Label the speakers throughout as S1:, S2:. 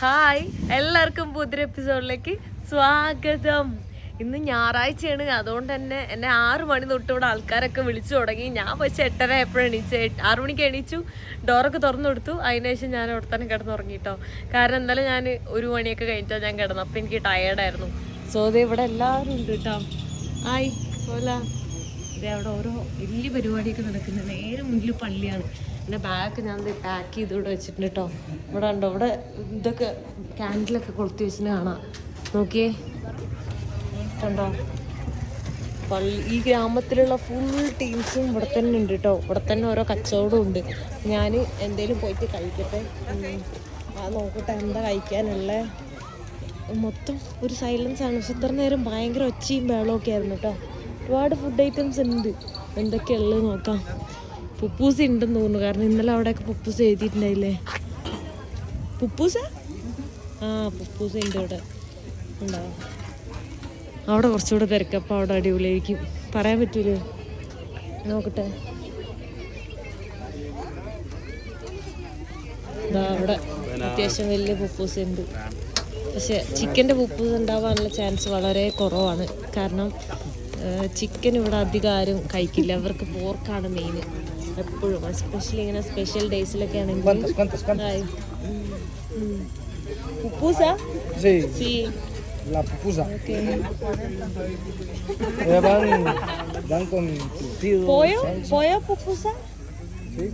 S1: Hi എല്ലാവർക്കും പുതിയ എപ്പിസോഡിലേക്ക് സ്വാഗതം. ഇന്ന് ഞായറാഴ്ചയാണ് അതുകൊണ്ട് തന്നെ എന്നെ ആറ് മണി തൊട്ട് ഇവിടെ ആൾക്കാരൊക്കെ വിളിച്ചു തുടങ്ങി. ഞാൻ പക്ഷെ എട്ടര എപ്പോഴും എണീച്ച് ആറു മണിക്ക് എണീച്ചു ഡോറൊക്കെ തുറന്നു കൊടുത്തു. അതിനുശേഷം ഞാൻ അവിടെ തന്നെ കിടന്നുറങ്ങിട്ടോ കാരണം എന്തായാലും ഞാൻ ഒരു മണിയൊക്കെ കഴിഞ്ഞിട്ടാണ് ഞാൻ കിടന്നു അപ്പം എനിക്ക് ടയേർഡായിരുന്നു സോ ഇത് ഇവിടെ എല്ലാവരും ഉണ്ട് കേട്ടോ ഹായ് പോലെ അവിടെ ഓരോ വലിയ പരിപാടിയൊക്കെ നടക്കുന്നത് നേരെ മുന്നിൽ പള്ളിയാണ്. എന്റെ ബാഗ് ഞാൻ പാക്ക് ചെയ്ത് ഇവിടെ വെച്ചിട്ടുണ്ട് കേട്ടോ ഇവിടെ ഉണ്ടോ ഇവിടെ ഇതൊക്കെ ക്യാൻഡിലൊക്കെ കൊളുത്തി വെച്ചിട്ട് കാണാം. നോക്കിയേ. കണ്ടോ? പള്ളി ഈ ഗ്രാമത്തിലുള്ള ഫുൾ ടീംസും ഇവിടെ തന്നെ ഉണ്ട് കേട്ടോ ഇവിടെ തന്നെ ഓരോ കച്ചവടം ഉണ്ട്. ഞാൻ എന്തേലും പോയിട്ട് കഴിക്കട്ടെ. ആ നോക്കട്ടെ എന്താ കഴിക്കാനുള്ള. മൊത്തം ഒരു സൈലൻസ് ആണ്. പക്ഷെ ഇത്ര നേരം ഭയങ്കര ഒച്ചയും ബഹളമൊക്കെ ആയിരുന്നു കേട്ടോ ഒരുപാട് ഫുഡ് ഐറ്റംസ് ഉണ്ട്. എന്തൊക്കെയാ ഉള്ളത് നോക്കാം. പുപ്പൂസ് ഉണ്ടെന്ന് തോന്നുന്നു. കാരണം ഇന്നലെ അവിടെയൊക്കെ പുപ്പൂസ് എഴുതിയിട്ടുണ്ടായില്ലേ? പുപ്പൂസ? ആ പുപ്പൂസ ഉണ്ട് ഇവിടെ. ഉണ്ടാവും അവിടെ കുറച്ചുകൂടെ തിരക്കപ്പം അവിടെ അടിപൊളിയായിരിക്കും. പറയാൻ പറ്റൂലേ? നോക്കട്ടെ. അവിടെ അത്യാവശ്യം വലിയ പുപ്പൂസ് ഉണ്ട് പക്ഷെ ചിക്കന്റെ പുപ്പൂസ് ഉണ്ടാവാനുള്ള ചാൻസ് വളരെ കുറവാണ്. കാരണം ചിക്കൻ ഇവിടെ അധികം ആരും കഴിക്കില്ല. അവർക്ക് പോർക്കാണ് മെയിൻ എപ്പോഴും എസ്പെഷ്യലി ഇങ്ങനെ സ്പെഷ്യൽ ഡേയ്സിലൊക്കെ ആണെങ്കിൽ ആയി. ഉം. ഉം. പുപ്പൂസ
S2: Sí,
S1: C
S2: la pupusa.
S1: Okay
S2: Ellas van, van con curtido.
S1: ¿Pollo? ¿Pollo pupusa?
S2: Sí.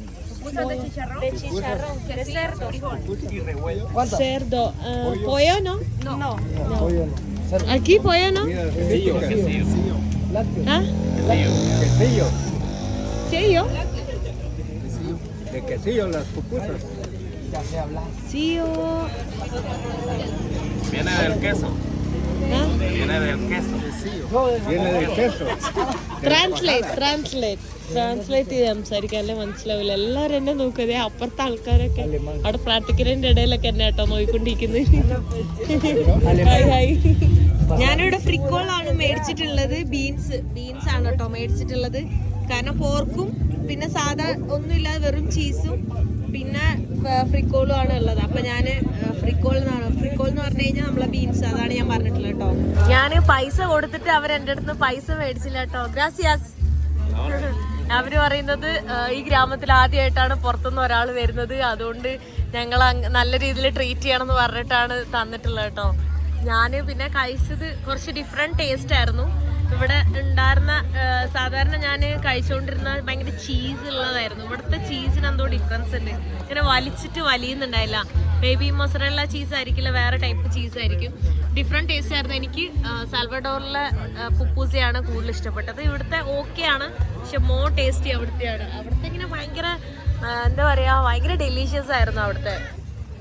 S1: De chicharrón, de cerdo.
S2: ¿Cuántas?
S1: Cerdo. ah, ¿Pollo no? No.
S2: No, pollo no. Cerdo.
S1: ¿Aquí pollo no?
S2: Quesillo, quesillo. Lácteo.
S1: ¿Ah?
S2: Quesillo.
S1: ¿Sí yo?
S2: Quesillo las pupusas. Ya se habla.
S1: Sí o...
S3: Viene del queso.
S1: ¿Eh?
S3: Viene del queso.
S2: Viene del queso.
S1: Translate translate translate ചെയ്ത് സംസാരിക്കാനല്ലേ മനസ്സിലാവില്ല എല്ലാവരും എന്നെ നോക്കുക അപ്പുറത്തെ ആൾക്കാരൊക്കെ അവിടെ പ്രാർത്ഥിക്കുന്നതിന്റെ ഇടയിലൊക്കെ എന്നെ കേട്ടോ നോയിക്കൊണ്ടിരിക്കുന്നത് ഹായ് ഹായ് ഞാനിവിടെ ഫ്രിക്കോളാണ് മേടിച്ചിട്ടുള്ളത് ബീൻസ് ബീൻസ് ആണ് കേട്ടോ മേടിച്ചിട്ടുള്ളത് കാരണം പോർക്കും പിന്നെ സാധാ ഒന്നുമില്ലാതെ വെറും ചീസും പിന്നെ ഫ്രിക്കോളും ആണ് ഉള്ളത്. അപ്പൊ ഞാൻ ഫ്രിക്കോൾ എന്നാണ് ഫ്രിക്കോൾ എന്ന് പറഞ്ഞു കഴിഞ്ഞാൽ നമ്മളെ ബീൻസ് അതാണ് ഞാൻ പറഞ്ഞിട്ടുള്ളത് കേട്ടോ. ഞാൻ പൈസ കൊടുത്തിട്ട് അവർ എന്റെ അടുത്ത് പൈസ മേടിച്ചില്ല കേട്ടോ. ഗ്രാസിയാസ് അവർ പറയുന്നത് ഈ ഗ്രാമത്തിൽ ആദ്യമായിട്ടാണ് പുറത്തുനിന്ന് ഒരാൾ വരുന്നത്. അതുകൊണ്ട് ഞങ്ങൾ നല്ല രീതിയിൽ ട്രീറ്റ് ചെയ്യണം എന്ന് പറഞ്ഞിട്ടാണ് തന്നിട്ടുള്ളത് കേട്ടോ. ഞാൻ പിന്നെ കഴിച്ചത് കുറച്ച് ഡിഫറെന്റ് ടേസ്റ്റ് ആയിരുന്നു. ഇവിടെ ഉണ്ടായിരുന്ന സാധാരണ ഞാൻ കഴിച്ചുകൊണ്ടിരുന്ന ഭയങ്കര ചീസ് ഉള്ളതായിരുന്നു. ഇവിടുത്തെ ചീസിന് എന്തോ ഡിഫറൻസ് ഉണ്ട്. ഇങ്ങനെ വലിച്ചിട്ട് വലിയുന്നുണ്ടായില്ല. ബേബി മൊസറല്ല ചീസ് ആയിരിക്കില്ല വേറെ ടൈപ്പ് ചീസ് ആയിരിക്കും. ഡിഫറെന്റ് ടേസ്റ്റ് ആയിരുന്നു. എനിക്ക് സാൽവഡോറിലെ പുപ്പൂസയാണ് കൂടുതൽ ഇഷ്ടപ്പെട്ടത്. ഇവിടുത്തെ ഓക്കെ ആണ്. പക്ഷെ മോ ടേസ്റ്റി അവിടുത്തെയാണ്. അവിടുത്തെ ഇങ്ങനെ ഭയങ്കര എന്താ പറയുക ഭയങ്കര ഡെലീഷ്യസ് ആയിരുന്നു അവിടുത്തെ.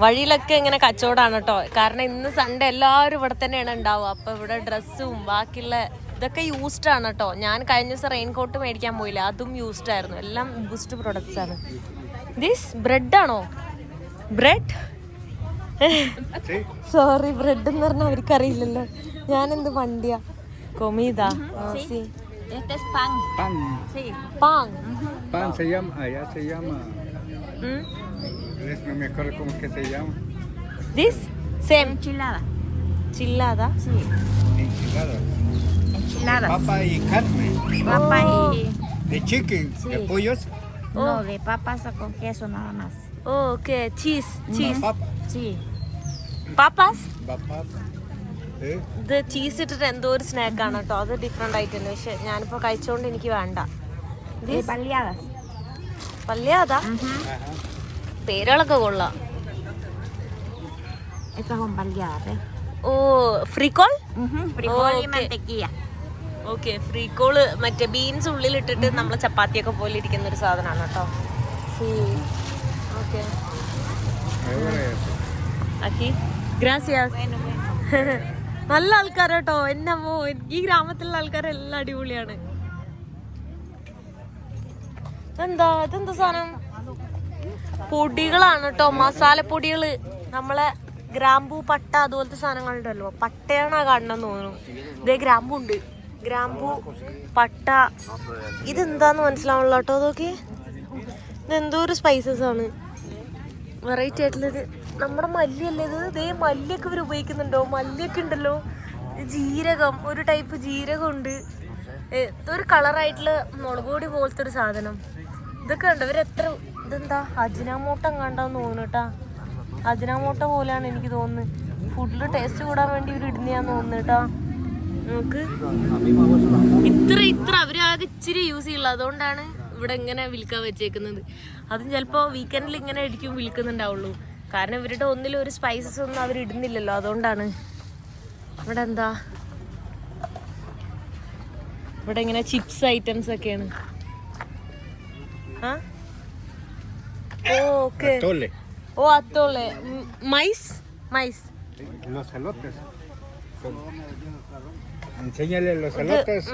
S1: വഴിയിലൊക്കെ ഇങ്ങനെ കച്ചവടമാണ് കേട്ടോ കാരണം ഇന്ന് സൺഡേ എല്ലാവരും ഇവിടെ തന്നെയാണ് ഉണ്ടാവുക. അപ്പോൾ ഇവിടെ ഡ്രസ്സും ബാക്കിയുള്ള ഇതൊക്കെ യൂസ്ഡ് ആണ് കേട്ടോ ഞാൻ കഴിഞ്ഞ ദിവസം റെയിൻ കോട്ട് മേടിക്കാൻ പോയില്ല അതും യൂസ്ഡ് ആയിരുന്നു എല്ലാം ബൂസ്റ്റ് പ്രൊഡക്ട്സ് ആണ് ദിസ് ബ്രെഡ് ആണോ ബ്രെഡ് സോറി ബ്രെഡ് എന്ന് പറഞ്ഞാൽ അവർക്ക് അറിയില്ലല്ലോ ഞാൻ എന്ത് വണ്ടിയാ കൊമീത സി
S4: Este es pan.
S2: Pan.
S4: Sí.
S1: പാങ്
S2: Pan se llama, allá se llama. Es- No me acuerdo cómo es que se llama.
S1: This same
S4: Enchilada.
S1: ചില്ലാതാ
S4: Sí.
S2: Enchiladas.
S4: Enchiladas.
S2: Papa y carne.
S4: Papa oh. y.
S2: De chicken,
S4: Sí.
S2: de pollos? Oh.
S4: No, de papas con queso nada más.
S1: Oh, ¿qué? Okay Cheese, cheese
S2: Papa.
S4: Sí.
S2: ¿Papas? Papas. ¿Eh?
S1: ഇത് cheese ഇട്ടിട്ട് എന്തോ ഒരു സ്നാക്കാണ് കേട്ടോ അത് different ആയിട്ടുണ്ട് പക്ഷെ ഞാനിപ്പോൾ കഴിച്ചോണ്ട് എനിക്ക് വേണ്ട
S2: Ajá.
S1: പേരുകളൊക്കെ കൊള്ളാം. ഓ ഫ്രിക്കോൾ
S4: mantequilla.
S1: ഓക്കെ ഫ്രീകോൾ മറ്റേ ബീൻസ് ഉള്ളിലിട്ടിട്ട് നമ്മളെ ചപ്പാത്തിയൊക്കെ പോലെ ഇരിക്കുന്ന ഒരു സാധനമാണ് കേട്ടോ. സി. ഓക്കെ.
S2: Ahora
S1: അക്കി ഗ്രാസിയാസ് നല്ല ആൾക്കാരാട്ടോ കേട്ടോ. അമ്മോ ഈ ഗ്രാമത്തിലുള്ള ആൾക്കാരെല്ലാം അടിപൊളിയാണ്. എന്താ ഇതെന്താ സാധനം? പൊടികളാണ് കേട്ടോ. മസാലപ്പൊടികൾ. നമ്മളെ ഗ്രാമ്പൂ പട്ട അതുപോലത്തെ സാധനങ്ങളുണ്ടല്ലോ. പട്ടയാണ് ആ കാണണമെന്ന് തോന്നുന്നു. ഇതേ ഗ്രാമ്പൂ ഉണ്ട് ഗ്രാമ്പൂ പട്ട. ഇതെന്താന്ന് മനസ്സിലാവണല്ലോ കേട്ടോ നോക്കി ഇതെന്തോ ഒരു സ്പൈസസ് ആണ്. വെറൈറ്റി ആയിട്ടുള്ളത്. നമ്മുടെ മല്ലിയല്ലേ ഇത്? ദേ മല്ലിയൊക്കെ ഇവർ ഉപയോഗിക്കുന്നുണ്ടോ? മല്ലിയൊക്കെ ഉണ്ടല്ലോ. ജീരകം ഒരു ടൈപ്പ് ജീരകം ഉണ്ട്. ഇതൊരു കളറായിട്ടുള്ള മുളക് പൊടി പോലത്തെ ഒരു സാധനം. ഇതൊക്കെ ഉണ്ട് ഇവരെത്ര ഇതെന്താ? അജിനാമോട്ടം കണ്ടാന്ന് തോന്നുന്നു കേട്ടാ. അജിനാമോട്ട പോലെയാണ് എനിക്ക് തോന്നുന്നത്. ഫുഡിൽ ടേസ്റ്റ് കൂടാൻ വേണ്ടി ഇവർ ഇടുന്നതാന്ന് തോന്നുന്നു കേട്ടാ. നമുക്ക് ഇത്ര ഇത്ര അവർ ആകെ ഇച്ചിരി യൂസ് ചെയ്യുള്ളൂ. അതുകൊണ്ടാണ് ഇവിടെ ഇങ്ങനെ വിൽക്കാൻ വെച്ചേക്കുന്നത്. അതും ചിലപ്പോൾ വീക്കെൻഡിൽ ഇങ്ങനെ ആയിരിക്കും വിൽക്കുന്നുണ്ടാവുള്ളൂ. കാരണം ഇവരുടെ ഒന്നിലും ഒരു സ്പൈസസ് ഒന്നും അവർ ഇടുന്നില്ലല്ലോ. അതുകൊണ്ടാണ്. ഇവിടെ എന്താ? ഇവിടെ ഇങ്ങനെ ചിപ്സ് ഐറ്റംസ് ഒക്കെയാണ്. ആ? Oh okay. ഓ അത്തോളെ മൈസ്? മൈസ്.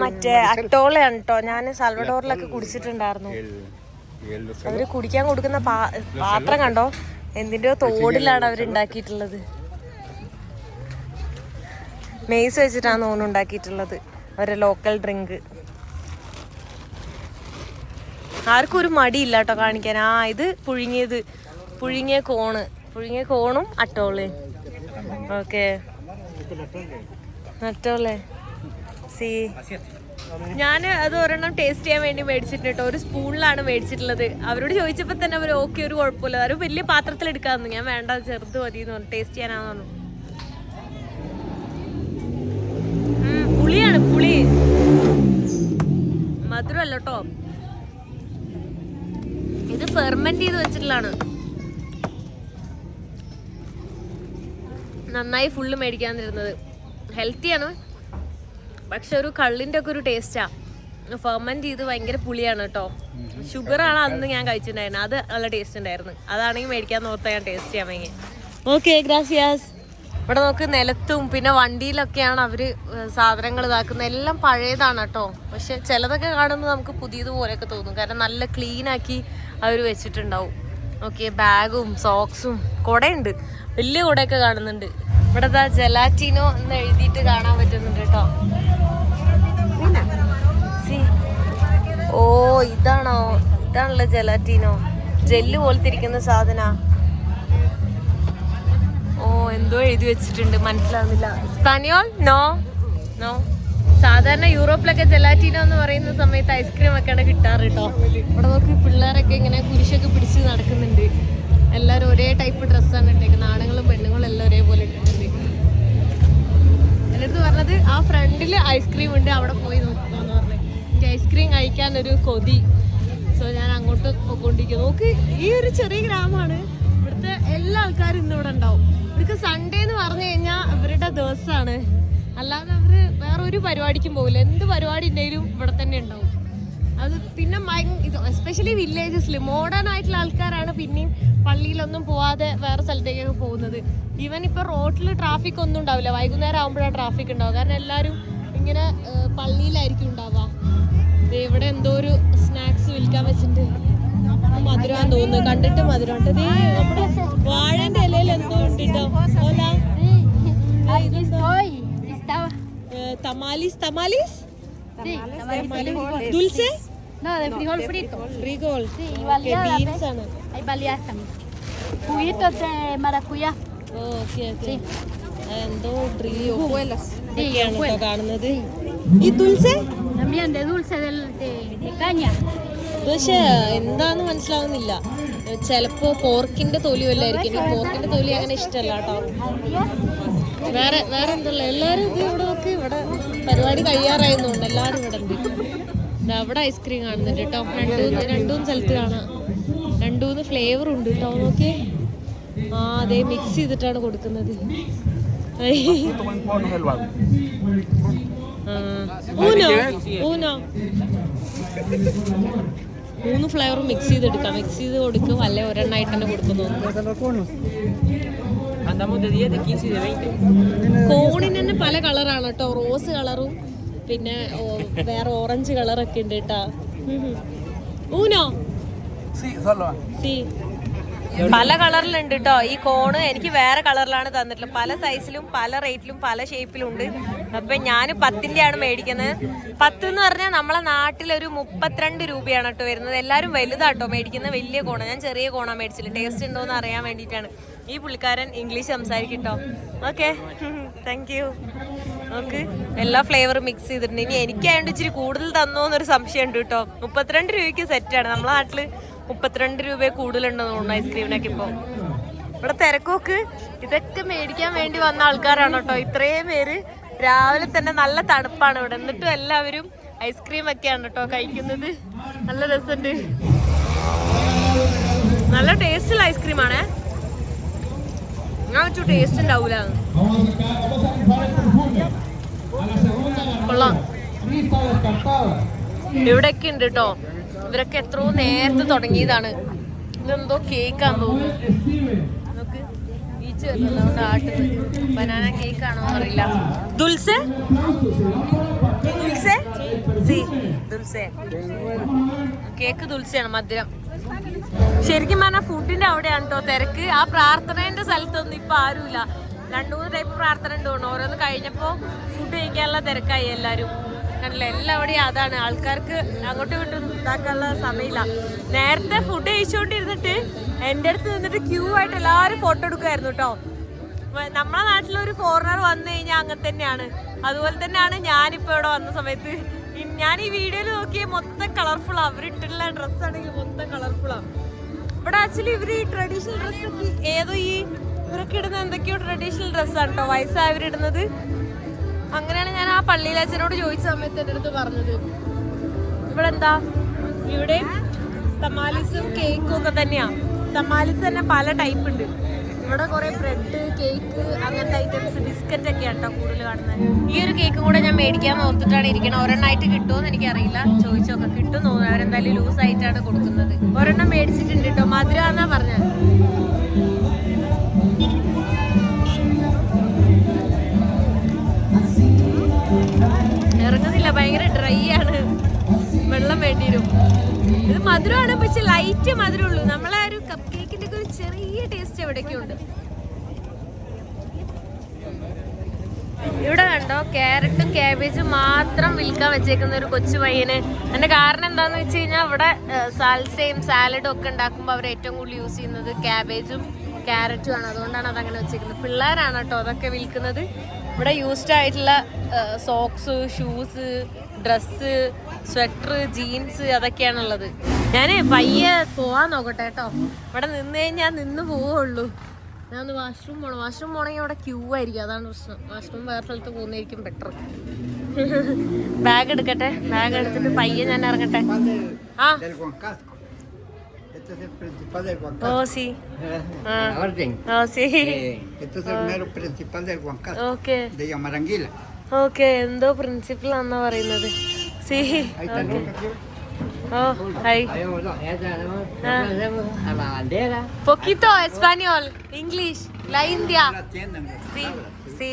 S1: മറ്റേ അട്ടോളയാണ് കേട്ടോ ഞാൻ സൽവഡോറിലൊക്കെ കുടിച്ചിട്ടുണ്ടായിരുന്നു. അവർ കുടിക്കാൻ കൊടുക്കുന്ന പാത്രം കണ്ടോ? എന്തിന്റെയോ തോടിലാണ് അവർ ഉണ്ടാക്കിയിട്ടുള്ളത്. മെയ്സ് വെച്ചിട്ടാണ് തോന്നുന്നു ഉണ്ടാക്കിയിട്ടുള്ളത്. അവരെ ലോക്കൽ ഡ്രിങ്ക് ആർക്കും ഒരു മടിയില്ല കേട്ടോ കാണിക്കാൻ. ആ ഇത് പുഴുങ്ങിയത് പുഴുങ്ങിയ കോണ്. പുഴുങ്ങിയ കോണും അട്ടോളേ ഓക്കെ അട്ടോളെ. സി. ഞാൻ അത് ഒരെണ്ണം ടേസ്റ്റ് ചെയ്യാൻ വേണ്ടി മേടിച്ചിട്ടുണ്ട് കേട്ടോ ഒരു സ്പൂണിലാണ് മേടിച്ചിട്ടുള്ളത്. അവരോട് ചോദിച്ചപ്പോൾ തന്നെ അവർ ഓക്കെ ഒരു കുഴപ്പമില്ല. അവർ വലിയ പാത്രത്തിൽ എടുക്കാന്ന്. ഞാൻ വേണ്ട ചെറുത് മതി എന്ന് പറഞ്ഞു. ടേസ്റ്റ് ചെയ്യാനാന്ന് പറഞ്ഞു. പുളിയാണ് പുളി. മധുരമല്ല കേട്ടോ ഇത് ഫെർമെന്റ് ചെയ്ത് വെച്ചിട്ടുള്ളതാണ്. നന്നായി ഫുള്ള് മേടിക്കാന്നിരുന്നത് ഹെൽത്തിയാണ് പക്ഷെ ഒരു കള്ളിന്റെ ഒക്കെ ഒരു ടേസ്റ്റാ ഫെർമെന്റ് ചെയ്ത് ഭയങ്കര പുളിയാണ് കേട്ടോ. ഷുഗർ ആണ് അന്ന് ഞാൻ കഴിച്ചിട്ടുണ്ടായിരുന്നത്. അത് നല്ല ടേസ്റ്റ് ഉണ്ടായിരുന്നു. അതാണെങ്കിൽ മേടിക്കാൻ നോക്കാൻ ഞാൻ ടേസ്റ്റ് ചെയ്യാൻ വേണ്ടി ഓക്കെ ഗ്രാസിയാസ് ഇവിടെ നോക്ക് നിലത്തും പിന്നെ വണ്ടിയിലൊക്കെയാണ് അവർ സാധനങ്ങൾ ഇതാക്കുന്നത്. എല്ലാം പഴയതാണ് കേട്ടോ. പക്ഷെ ചിലതൊക്കെ കാണുമ്പോൾ നമുക്ക് പുതിയതുപോലെയൊക്കെ തോന്നും. കാരണം നല്ല ക്ലീൻ ആക്കി അവർ വെച്ചിട്ടുണ്ടാവും. ഓക്കെ ബാഗും സോക്സും കുടയുണ്ട്. വലിയ കുടയൊക്കെ കാണുന്നുണ്ട്. ഇവിടെ ജലാറ്റിനോ എന്ന് എഴുതിയിട്ട് കാണാൻ പറ്റുന്നുണ്ട് കേട്ടോ. ഓ ഇതാണോ? ഇതാണല്ലോ ജലാറ്റീനോ ജെല്ല് പോലത്തെ ഇരിക്കുന്ന സാധന. ഓ എന്തോ എഴുതി വെച്ചിട്ടുണ്ട് മനസ്സിലാവുന്നില്ല. സ്പാനിയോൾ നോ നോ സാധാരണ യൂറോപ്പിലൊക്കെ ജലാറ്റീനോ എന്ന് പറയുന്ന സമയത്ത് ഐസ്ക്രീം ഒക്കെയാണ് കിട്ടാറ് കേട്ടോ ഇവിടെ നോക്കി പിള്ളേരൊക്കെ ഇങ്ങനെ കുരിശൊക്കെ പിടിച്ച് നടക്കുന്നുണ്ട്. എല്ലാവരും ഒരേ ടൈപ്പ് ഡ്രസ്സാണ് ഇട്ടേക്കുന്നത് ആണുങ്ങളും പെണ്ണുങ്ങളും എല്ലാം ഒരേപോലെ ഇട്ടിട്ടുണ്ട്. അടുത്ത് പറഞ്ഞത് ആ ഫ്രണ്ടിൽ ഐസ്ക്രീം ഉണ്ട് അവിടെ പോയി പറഞ്ഞു എനിക്ക് ഐസ്ക്രീം കഴിക്കാൻ ഒരു കൊതി. സോ ഞാൻ അങ്ങോട്ട് പോയിക്കൊണ്ടിരിക്കുന്നു നോക്ക് ഈ ഒരു ചെറിയ ഗ്രാമമാണ്. ഇവിടുത്തെ എല്ലാ ആൾക്കാരും ഇന്ന് ഇവിടെ ഉണ്ടാവും. ഇവർക്ക് സൺഡേ എന്ന് പറഞ്ഞു കഴിഞ്ഞാൽ ഇവരുടെ ദിവസമാണ്. അല്ലാതെ അവർ വേറെ ഒരു പരിപാടിക്കും പോകില്ല. എന്ത് പരിപാടി ഉണ്ടെങ്കിലും ഇവിടെ തന്നെ ഉണ്ടാവും. അത് പിന്നെ എസ്പെഷ്യലി വില്ലേജസിൽ മോഡേൺ ആയിട്ടുള്ള ആൾക്കാരാണ് പിന്നെയും പള്ളിയിലൊന്നും പോവാതെ വേറെ സ്ഥലത്തേക്കൊക്കെ പോകുന്നത്. ഈവൻ ഇപ്പോൾ റോഡിൽ ട്രാഫിക് ഒന്നും ഉണ്ടാവില്ല. വൈകുന്നേരം ആകുമ്പോഴാണ് ട്രാഫിക് ഉണ്ടാവുക. കാരണം എല്ലാവരും ഇങ്ങനെ പള്ളിയിലായിരിക്കും ഉണ്ടാവുക. ഇവിടെ എന്തോ ഒരു സ്നാക്സ് വിൽക്കാൻ വെച്ചിട്ടുണ്ട്. മധുരമാന്ന് തോന്നുന്നു. കണ്ടിട്ട് മധുരമുണ്ട് ദേ നമ്മുടെ വാഴന്റെ ഇലയിൽ എന്തോ ഉണ്ട്
S4: Estaba.
S1: തമാലിസ് തമാലിസ്? ദുൽസെ?
S4: No, de frijol frito.
S1: ഫ്രീഗോൾ
S4: Sí, y baleadas. Hay baleadas también. Juguitos de maracuyá.
S1: Okay okay.
S4: Sí.
S1: എന്തോ ഒക്കെയാണ്
S4: Sí,
S1: കേട്ടോ
S4: hojuelas.
S1: കാണുന്നത്. ഈ തുൽസെ
S4: De dulce de, de, de caña.
S1: പക്ഷെ എന്താന്ന് മനസ്സിലാവുന്നില്ല. ചിലപ്പോ പോർക്കിന്റെ തൊലി വല്ലായിരിക്കും. പോർക്കിന്റെ തൊലി അങ്ങനെ ഇഷ്ടമല്ല കേട്ടോ. വേറെ വേറെ എന്തല്ല? എല്ലാരും ഇത് ഇവിടെ നോക്കി. ഇവിടെ പരിപാടി കഴിയാറായെന്നുണ്ട് എല്ലാരും ഇവിടെ ഉണ്ട്. അവിടെ ഐസ്ക്രീം കാണുന്നുണ്ട് കേട്ടോ. രണ്ടൂന്ന് രണ്ടൂന്ന് സ്ഥലത്ത് കാണാം. രണ്ടൂന്ന് ഫ്ലേവർ ഉണ്ട് കേട്ടോ. നോക്കി. ആ അതെ മിക്സ് ചെയ്തിട്ടാണ് കൊടുക്കുന്നത്. ഊനോ ഊനോ മൂന്ന് ഫ്ലേവർ മിക്സ് ചെയ്തെടുക്കാം. മിക്സ് ചെയ്ത് കൊടുക്കും. അല്ലെ? ഒരെണ്ണമായിട്ട് തന്നെ കൊടുക്കുന്നു.
S3: Andamos de 10, de 15 y de 20.
S1: കോണിന് തന്നെ പല കളറാണ് കേട്ടോ. റോസ് കളറും പിന്നെ വേറെ ഓറഞ്ച് കളറൊക്കെ ഉണ്ട് കേട്ടാ. ഊനോ സി പല കളറിലുണ്ട് കേട്ടോ. ഈ കോണ് എനിക്ക് വേറെ കളറിലാണ് തന്നിട്ടുള്ളത്. പല സൈസിലും പല റേറ്റിലും പല ഷേപ്പിലും ഉണ്ട്. അപ്പൊ ഞാൻ പത്തിന്റെ ആണ് മേടിക്കുന്നത്. പത്ത് എന്ന് പറഞ്ഞാൽ നമ്മളെ നാട്ടിലൊരു മുപ്പത്തിരണ്ട് രൂപയാണ് കേട്ടോ വരുന്നത്. എല്ലാവരും വലുതാട്ടോ മേടിക്കുന്നത് വലിയ കോണ. ഞാൻ ചെറിയ കോണ മേടിച്ചില്ല? ടേസ്റ്റ് ഉണ്ടോ എന്ന് അറിയാൻ വേണ്ടിയിട്ടാണ്. ഈ പുള്ളിക്കാരൻ ഇംഗ്ലീഷ് സംസാരിക്കട്ടോ. ഓക്കെ താങ്ക് യു നമുക്ക് എല്ലാ ഫ്ലേവറും മിക്സ് ചെയ്തിട്ടുണ്ട്. ഇനി എനിക്കായതുകൊണ്ട് ഇച്ചിരി കൂടുതൽ തന്നോ എന്നൊരു സംശയം ഉണ്ട് കേട്ടോ. മുപ്പത്തിരണ്ട് രൂപയ്ക്ക് സെറ്റാണ് നമ്മളെ നാട്ടിൽ മുപ്പത്തിരണ്ട് രൂപ കൂടുതലുണ്ടെന്ന് തോന്നുന്നു ഐസ്ക്രീമിനൊക്കെ ഇപ്പോൾ ഇവിടെ തിരക്കൊക്കെ. ഇതൊക്കെ മേടിക്കാൻ വേണ്ടി വന്ന ആൾക്കാരാണ് കേട്ടോ. ഇത്രയും പേര് രാവിലെ തന്നെ നല്ല തണുപ്പാണ് ഇവിടെ. എന്നിട്ടും എല്ലാവരും ഐസ്ക്രീം ഒക്കെയാണ് കേട്ടോ കഴിക്കുന്നത്. നല്ല രസമുണ്ട് നല്ല ടേസ്റ്റുള്ള ഐസ്ക്രീം ആണേ. ഞാൻ വെച്ചു ടേസ്റ്റ് ഉണ്ടാവൂല. കൊള്ളാം. ഇവിടെയൊക്കെ ഉണ്ട് കേട്ടോ ഇവരൊക്കെ എത്രയോ നേരത്തെ തുടങ്ങിയതാണ്. ഇതെന്തോ കേക്കാന്ന് തോന്നുന്നു. ബനാന കേക്ക് ആണോ സി. കേക്ക് ദുൽസയാണ് മധുരം. ശരിക്കും പറഞ്ഞാൽ ഫുഡിന്റെ അവിടെയാണ് കേട്ടോ തിരക്ക്. ആ പ്രാർത്ഥനേന്റെ സ്ഥലത്തൊന്നും ഇപ്പൊ ആരുമില്ല. രണ്ടു മൂന്ന് ടൈപ്പ് പ്രാർത്ഥന ഉണ്ടോ ഓരോന്ന് കഴിഞ്ഞപ്പോ ഫുഡ് കഴിക്കാനുള്ള തിരക്കായി എല്ലാരും. കണ്ടില്ല എല്ലാവിടെയും അതാണ്. ആൾക്കാർക്ക് അങ്ങോട്ടും ഇങ്ങോട്ടും ഇതാക്കാനുള്ള സമയമില്ല. നേരത്തെ ഫുഡ് കഴിച്ചുകൊണ്ടിരുന്നിട്ട് എന്റെ അടുത്ത് നിന്നിട്ട് ക്യൂ ആയിട്ട് എല്ലാവരും ഫോട്ടോ എടുക്കുമായിരുന്നു കേട്ടോ നമ്മളെ നാട്ടിലൊരു ഫോറിനർ വന്നു കഴിഞ്ഞാൽ അങ്ങനെ തന്നെയാണ്. അതുപോലെ തന്നെയാണ് ഞാനിപ്പോൾ ഇവിടെ വന്ന സമയത്ത്. ഞാൻ ഈ വീഡിയോയിൽ നോക്കിയ മൊത്തം കളർഫുൾ അവരിട്ടുള്ള ഡ്രസ്സ് ആണെങ്കിൽ മൊത്തം കളർഫുള്ളാണ് ഇവിടെ ആക്ച്വലി ഇവർ ഈ ട്രഡീഷണൽ ഡ്രസ്സൊക്കെ ഏതോ ഈ ഇവരൊക്കെ ഇടുന്ന എന്തൊക്കെയോ ട്രഡീഷണൽ ഡ്രസ്സാണ് കേട്ടോ വയസ്സായവരിടുന്നത്. അങ്ങനെയാണ് ഞാൻ ആ പള്ളിയിലെ അച്ഛനോട് ചോദിച്ച സമയത്ത് എന്റെ അടുത്ത് പറഞ്ഞത്. ഇവിടെ എന്താ ഇവിടെ തമാലിസും കേക്കും ഒക്കെ തന്നെയാ. തമാലിസ് തന്നെ പല ടൈപ്പ് ഉണ്ട്. ഇവിടെ കുറെ ബ്രെഡ് കേക്ക് അങ്ങനത്തെ ഐറ്റംസ് ബിസ്ക്കറ്റ് ഒക്കെ ആട്ടോ കൂടുതൽ കാണുന്നത് ഈ ഒരു കേക്കും കൂടെ ഞാൻ മേടിക്കാൻ ഓർത്തിട്ടാണ് ഒരെണ്ണം ഒരെണ്ണമായിട്ട് കിട്ടുമോ എന്ന് എനിക്കറിയില്ല. ചോദിച്ചൊക്കെ. കിട്ടും തോന്നുന്നു. അവരെന്തായാലും ലൂസ് ആയിട്ടാണ് കൊടുക്കുന്നത്. ഒരെണ്ണം മേടിച്ചിട്ടുണ്ട് കേട്ടോ മധുര എന്നാ പറഞ്ഞത്? ഇറങ്ങുന്നില്ല ഭയങ്കര ഡ്രൈ ആണ്. വെള്ളം വേണ്ടി വരും ഇത് മധുരമാണ് പക്ഷെ ലൈറ്റ് മധുരമുള്ളൂ നമ്മളെ ഒരു കപ്പ് കേക്കിന്റെ ഒക്കെ ഒരു ചെറിയ ടേസ്റ്റ് എവിടെയൊക്കെ ഉണ്ട് ഇവിടെ കണ്ടോ ക്യാരറ്റും ക്യാബേജും മാത്രം വിൽക്കാൻ വെച്ചേക്കുന്ന ഒരു കൊച്ചു പയ്യന്. അതിന്റെ കാരണം എന്താന്ന് വെച്ച് കഴിഞ്ഞാൽ ഇവിടെ സാൽസയും സാലഡും ഒക്കെ ഉണ്ടാക്കുമ്പോൾ അവർ ഏറ്റവും കൂടുതൽ യൂസ് ചെയ്യുന്നത് ക്യാബേജും ക്യാരറ്റും ആണ്. അതുകൊണ്ടാണ് അതങ്ങനെ വെച്ചേക്കുന്നത്. പിള്ളേരാണ് കേട്ടോ അതൊക്കെ വിൽക്കുന്നത്. ഇവിടെ യൂസ്ഡ് ആയിട്ടുള്ള socks shoes dress sweater jeans അതൊക്കെയാണുള്ളത്. ഞാൻ പയ്യെ പോവാൻ നോക്കട്ടെ കേട്ടോ. ഇവിടെ നിന്ന് കഴിഞ്ഞാൽ നിന്ന് പോവുള്ളൂ. ഞാൻ ഒന്ന് വാഷ്റൂം പോകണം വാഷ്റൂം പോകണമെങ്കിൽ അവിടെ ക്യൂ ആയിരിക്കും. അതാണ് പ്രശ്നം. വാഷ്റൂം വേറെ സ്ഥലത്ത് പോകുന്നതായിരിക്കും ബെറ്റർ ബാഗ് എടുക്കട്ടെ. ബാഗ് എടുത്തിട്ട് പയ്യെ ഞാൻ ഇറങ്ങട്ടെ. ആ.
S2: Este es el principal del
S1: ഓ
S2: Huancasco.
S1: സി
S2: A la orden.
S1: ഓ സി
S2: Eh, este es el mero principal del Huancasco.
S1: Okay
S2: De Yamaranguila.
S1: Okay എന്തോ പ്രിൻസിപ്പൽ ആണെന്നാ പറയുന്നത് സി
S2: Ahí está el local.
S1: Oh hi
S3: Habíamos dos, esa no,
S1: Ah.
S3: no conocemos a la bandera.
S1: poquito español English la India
S2: La tienda, en
S1: sí sí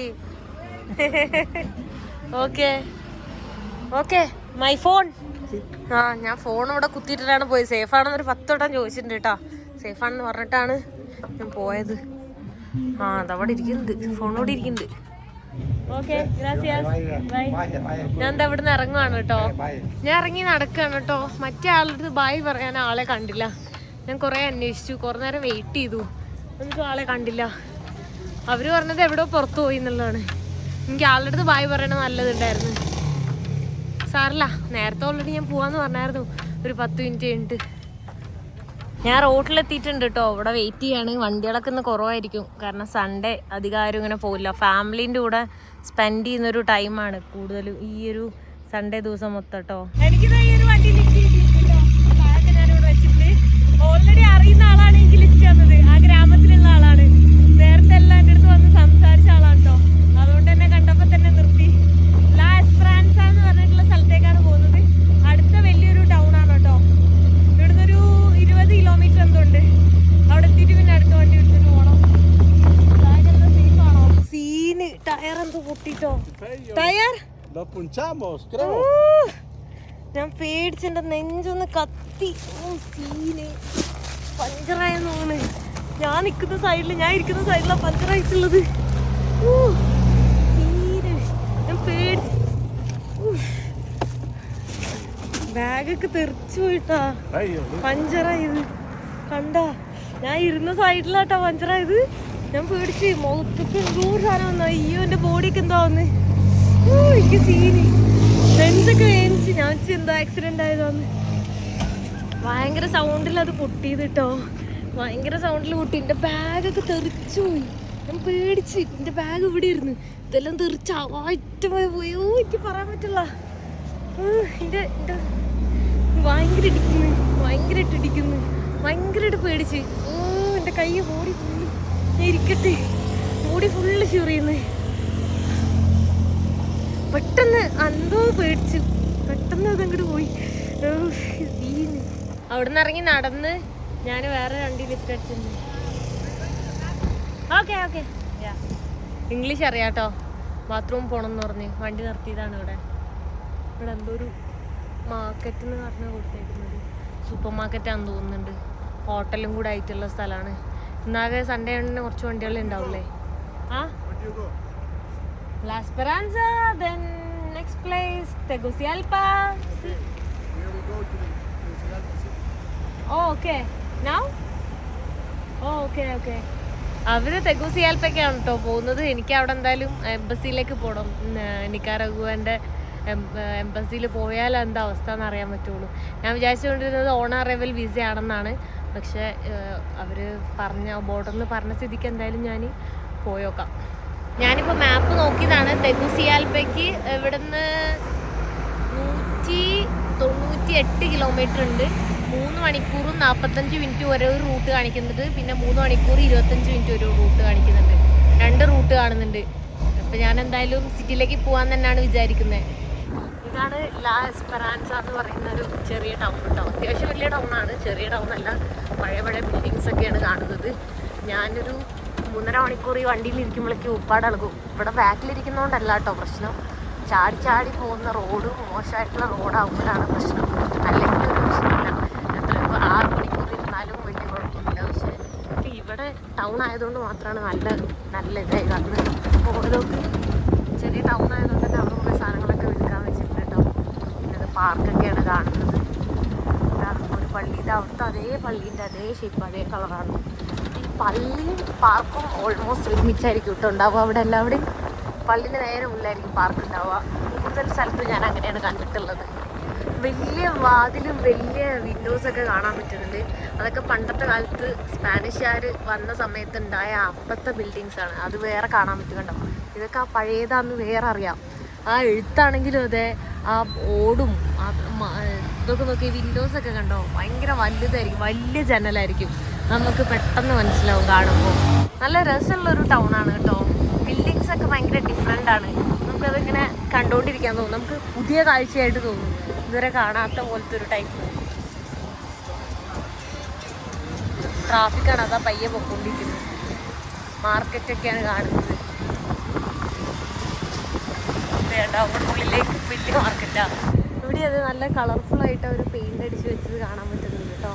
S1: okay okay my phone ആ ഞാൻ phone ഇവിടെ കുത്തിയിട്ടിട്ടാണ് പോയത്. Safe ആണെന്ന് ഒരു പത്ത് വട്ടം ചോദിച്ചിട്ടുണ്ട് കേട്ടോ. സേഫ് ആണെന്ന് പറഞ്ഞിട്ടാണ് ഞാൻ പോയത്. ആ അതവിടെ ഇരിക്കുന്നുണ്ട്. ഫോണോടെ ഇരിക്കുന്നുണ്ട്. ഞാൻ എന്താ ഇവിടുന്ന് ഇറങ്ങുവാണ് കേട്ടോ. ഞാൻ ഇറങ്ങി നടക്കുകയാണ് കേട്ടോ. മറ്റേ ആളുടെ ബായ് പറയാൻ ആളെ കണ്ടില്ല. ഞാൻ കുറെ അന്വേഷിച്ചു. കുറെ നേരം വെയിറ്റ് ചെയ്തു. എന്നിട്ടും ആളെ കണ്ടില്ല. അവർ പറഞ്ഞത് എവിടെ പുറത്തു പോയി എന്നുള്ളതാണ്. എനിക്ക് ആളുടെ അടുത്ത് ബായ് പറയണ നല്ലതുണ്ടായിരുന്നു. സാറില്ല നേരത്തെ ഓൾറെഡി ഞാൻ പോവാന്ന് പറഞ്ഞായിരുന്നു. ഒരു പത്ത് മിനിറ്റ് കഴിഞ്ഞിട്ട്. ഞാൻ റോട്ടിലെത്തിയിട്ടുണ്ട് കേട്ടോ ഇവിടെ വെയിറ്റ് ചെയ്യാണ്. വണ്ടികളൊക്കെ ഇന്ന് കുറവായിരിക്കും. കാരണം സൺഡേ അധികം ആരും ഇങ്ങനെ പോകില്ല ഫാമിലീന്റെ കൂടെ സ്പെൻഡ് ചെയ്യുന്നൊരു ടൈമാണ് കൂടുതലും ഈ ഒരു സൺഡേ ദിവസം മൊത്തം കേട്ടോ എനിക്ക് ഈ ഒരു വണ്ടി ലിഫ്റ്റ് ഞാനിവിടെ വെച്ചിട്ട് ഓൾറെഡി അറിയുന്ന ആളാണ് എനിക്ക് ലിഫ്റ്റ് തന്നത്. മുട്ടിട്ടോ ടയർ? ഞാൻ പേടിച്ചെന്റെ നെഞ്ചൊന്ന് കത്തി. സീന്. പഞ്ചറായെന്ന് തോന്നുന്നു. ഞാൻ നിൽക്കുന്ന സൈഡിൽ ഞാൻ ഇരിക്കുന്ന സൈഡിലാണ് പഞ്ചറായിട്ടുള്ളത്. ഞാൻ പേടിച്ചു. ബാഗൊക്കെ തെറിച്ചു പോയിട്ടാ. പഞ്ചറായത്. കണ്ടാ? ഞാൻ ഇരുന്ന സൈഡിലാട്ടാ പഞ്ചറായത്. ഞാൻ പേടിച്ച് മുഖത്തൊക്കെ എന്തോ സാധനം വന്നു. അയ്യോ എന്റെ ബോഡിയൊക്കെ എന്താ വന്ന്? എനിക്ക് സീന്. ലെൻസൊക്കെ വേണിച്ച് ഞാൻ എന്തോ ആക്സിഡന്റ് ആയതാന്ന് ഭയങ്കര സൗണ്ടിൽ അത് പൊട്ടിയത് കേട്ടോ ഭയങ്കര സൗണ്ടിൽ പൊട്ടി. എന്റെ ബാഗൊക്കെ തെറിച്ചു പോയി. ഞാൻ പേടിച്ച്. എന്റെ ബാഗ് ഇവിടെ ഇരുന്ന്. ഇതെല്ലാം തെറിച്ച് അവാറ്റമായി പോയി. ഓ എനിക്ക് പറയാൻ പറ്റില്ല. എന്റെ എന്റെ. ഭയങ്കര ഇടിക്കുന്നു. ഭയങ്കരമായിട്ട് ഇടിക്കുന്നു. ഭയങ്കരമായിട്ട് പേടിച്ച്. ഓ എന്റെ കൈ ഓടി ഇരിക്കട്ടെ. മുടി ഫുള്ള് ചുറിയുന്നു. പെട്ടെന്ന് എന്തോ പേടിച്ചു പെട്ടെന്ന് അതങ്ങോട്ട് പോയി. അവിടെ നിന്ന് ഇറങ്ങി നടന്ന് ഞാൻ വേറെ വണ്ടി ലിഫ്റ്റ് അടിച്ചിരുന്നു. ഓക്കെ ഓക്കെ ഇംഗ്ലീഷ് അറിയാട്ടോ. ബാത്റൂം എന്ന് പറഞ്ഞ്. വണ്ടി നിർത്തിയതാണ് ഇവിടെ. ഇവിടെ എന്തോ ഒരു മാർക്കറ്റ് എന്ന് പറഞ്ഞ് കൊടുത്തേക്കുന്നത്. സൂപ്പർ മാർക്കറ്റാന്ന് തോന്നുന്നുണ്ട്. ഹോട്ടലും കൂടെ ആയിട്ടുള്ള സ്ഥലമാണ് ഇന്നാകെ സൺഡേ ആണെങ്കിൽ കുറച്ച് വണ്ടികൾ ഉണ്ടാവില്ലേ ആ? Tegucigalpa. Oh, now. അവർ തെഗുസിയാൽപ്പൊക്കെയാണ് കേട്ടോ പോകുന്നത് എനിക്ക് അവിടെ എന്തായാലും എംബസിയിലേക്ക് പോകണം നിക്കാരഗുവന്റെ എംബസിയിൽ പോയാൽ എന്താ അവസ്ഥ എന്ന് അറിയാൻ പറ്റുള്ളൂ. ഞാൻ വിചാരിച്ചുകൊണ്ടിരുന്നത് ഓൺ അറൈവൽ വിസ ആണെന്നാണ്. പക്ഷേ അവർ പറഞ്ഞ ബോർഡറിൽ പറഞ്ഞ സ്ഥിതിക്ക് എന്തായാലും ഞാൻ പോയോക്കാം. ഞാനിപ്പോൾ മാപ്പ് നോക്കിയതാണ്. തെഗുസിയാൽപ്പയ്ക്ക് ഇവിടുന്ന് നൂറ്റി തൊണ്ണൂറ്റി എട്ട് കിലോമീറ്റർ ഉണ്ട്. മൂന്ന് മണിക്കൂറും നാൽപ്പത്തഞ്ച് മിനിറ്റ് ഓരോ റൂട്ട് കാണിക്കുന്നുണ്ട്. പിന്നെ മൂന്ന് മണിക്കൂർ ഇരുപത്തഞ്ച് മിനിറ്റ് ഒരു റൂട്ട് കാണിക്കുന്നുണ്ട്. രണ്ട് റൂട്ട് കാണുന്നുണ്ട്. അപ്പം ഞാൻ എന്തായാലും സിറ്റിയിലേക്ക് പോകാൻ തന്നെയാണ് വിചാരിക്കുന്നത് ഇതാണ് ലാ എസ്പെറാൻസ എന്ന് പറയുന്ന ഒരു ചെറിയ ടൗൺ കേട്ടോ. അത്യാവശ്യം വലിയ ടൗൺ ആണ്. ചെറിയ ടൗൺ അല്ല. പഴയ പഴയ ബിൽഡിങ്സ് ഒക്കെയാണ് കാണുന്നത്. ഞാനൊരു മൂന്നര മണിക്കൂർ ഈ വണ്ടിയിൽ ഇരിക്കുമ്പോഴേക്കും ഉപ്പാടളകും ഇവിടെ ബാക്കിലിരിക്കുന്നതുകൊണ്ടല്ല കേട്ടോ പ്രശ്നം. ചാടി ചാടി പോകുന്ന റോഡ് മോശമായിട്ടുള്ള റോഡാകുമ്പോഴാണ് പ്രശ്നം. അല്ലെങ്കിൽ പ്രശ്നമില്ല. എത്ര ഇപ്പോൾ ആറ് മണിക്കൂർ ഇരുന്നാലും വലിയ കുഴപ്പമില്ല പക്ഷേ ഇവിടെ ടൗൺ ആയതുകൊണ്ട് മാത്രമാണ് നല്ല നല്ല ഇതായി. കാണുന്നത് ഓരോക്ക് ചെറിയ ടൗൺ ആയതുകൊണ്ട് തന്നെ അവിടെ കുറേ സാധനങ്ങളൊക്കെ വിൽക്കാൻ വെച്ചിട്ടുണ്ട് കേട്ടോ പിന്നെ അത് പാർക്കൊക്കെയാണ് കാണുന്നത്. ഒരു പള്ളി. ഇത് അവിടുത്തെ അതേ പള്ളീന്റെ അതേ ഷേപ്പ് അതേ കളറാണ് ഈ പള്ളിയും പാർക്കും ഓൾമോസ്റ്റ് ഒരുമിച്ചായിരിക്കും കേട്ടോ ഉണ്ടാവുക അവിടെ എല്ലാവിടെയും. പള്ളിന്റെ നേരെ ഉള്ളായിരിക്കും പാർക്ക് ഉണ്ടാവുക. കൂടുതൽ സ്ഥലത്ത് ഞാൻ അങ്ങനെയാണ് കണ്ടിട്ടുള്ളത്. വലിയ വാതിലും വലിയ വിൻഡോസൊക്കെ കാണാൻ പറ്റുന്നുണ്ട്. അതൊക്കെ പണ്ടത്തെ കാലത്ത് സ്പാനിഷുകാർ വന്ന സമയത്ത് ഉണ്ടായ അപ്പത്തെ ബിൽഡിങ്സ് ആണ്. അത് വേറെ കാണാൻ പറ്റുന്നുണ്ടോ ഇതൊക്കെ ആ പഴയതാന്ന് വേറെ അറിയാം. ആ എഴുത്താണെങ്കിലും അതെ ആ ഓടും ഇതൊക്കെ നോക്കി വിൻഡോസ് ഒക്കെ കണ്ടോ? ഭയങ്കര വലുതായിരിക്കും വലിയ ജനലായിരിക്കും. നമുക്ക് പെട്ടെന്ന് മനസ്സിലാവും കാണുമ്പോൾ നല്ല രസമുള്ള ഒരു ടൗൺ ആണ് കേട്ടോ. ബിൽഡിങ്സ് ഒക്കെ ഭയങ്കര ഡിഫറെന്റ് ആണ്. നമുക്കതിങ്ങനെ കണ്ടുകൊണ്ടിരിക്കാൻ തോന്നും. നമുക്ക് പുതിയ കാഴ്ചയായിട്ട് തോന്നും. ഇതുവരെ കാണാത്ത പോലത്തെ ഒരു ടൈപ്പ് ട്രാഫിക്കാണ് അതാ പയ്യെ പൊക്കോണ്ടിരിക്കുന്നത്. മാർക്കറ്റൊക്കെയാണ് കാണുന്നത്. വേണ്ട അവിടെ ഉള്ളിലേക്ക് വലിയ മാർക്കറ്റാ ഇവിടെ അത് നല്ല കളർഫുൾ ആയിട്ട് അവർ പെയിന്റ് അടിച്ച് വെച്ചത് കാണാൻ പറ്റുന്നുണ്ട് കേട്ടോ.